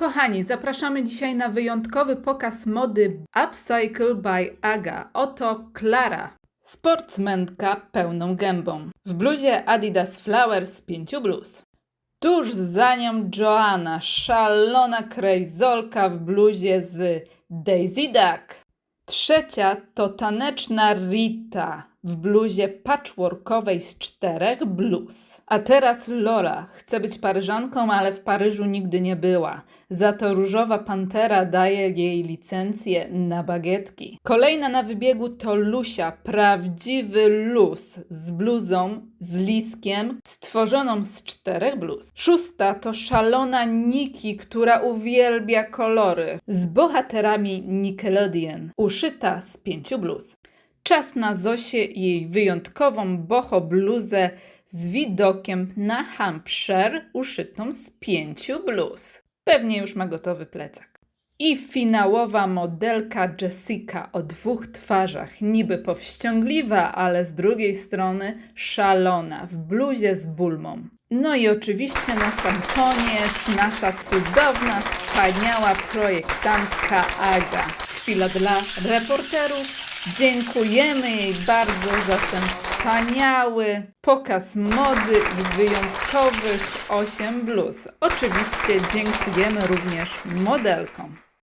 Kochani, zapraszamy dzisiaj na wyjątkowy pokaz mody Upcycle by Aga. Oto Klara, sportsmenka pełną gębą. W bluzie Adidas Flower z pięciu bluz. Tuż za nią Joanna, szalona krejzolka w bluzie z Daisy Duck. Trzecia to taneczna Rita w bluzie patchworkowej z czterech bluz. A teraz Lola chce być Paryżanką, ale w Paryżu nigdy nie była. Za to różowa pantera daje jej licencję na bagietki. Kolejna na wybiegu to Lusia, prawdziwy luz z bluzą z liskiem stworzoną z czterech bluz. Szósta to szalona Niki, która uwielbia kolory z bohaterami Nickelodeon, uszyta z pięciu bluz. Czas na Zosię i jej wyjątkową boho bluzę z widokiem na Hampshire uszytą z pięciu bluz. Pewnie już ma gotowy plecak. I finałowa modelka Jessica o dwóch twarzach, niby powściągliwa, ale z drugiej strony szalona, w bluzie z bulmą. No i oczywiście na sam koniec nasza cudowna, wspaniała projektantka Aga. Chwila dla reporterów. Dziękujemy jej bardzo za ten wspaniały pokaz mody i wyjątkowych 8 bluz. Oczywiście dziękujemy również modelkom.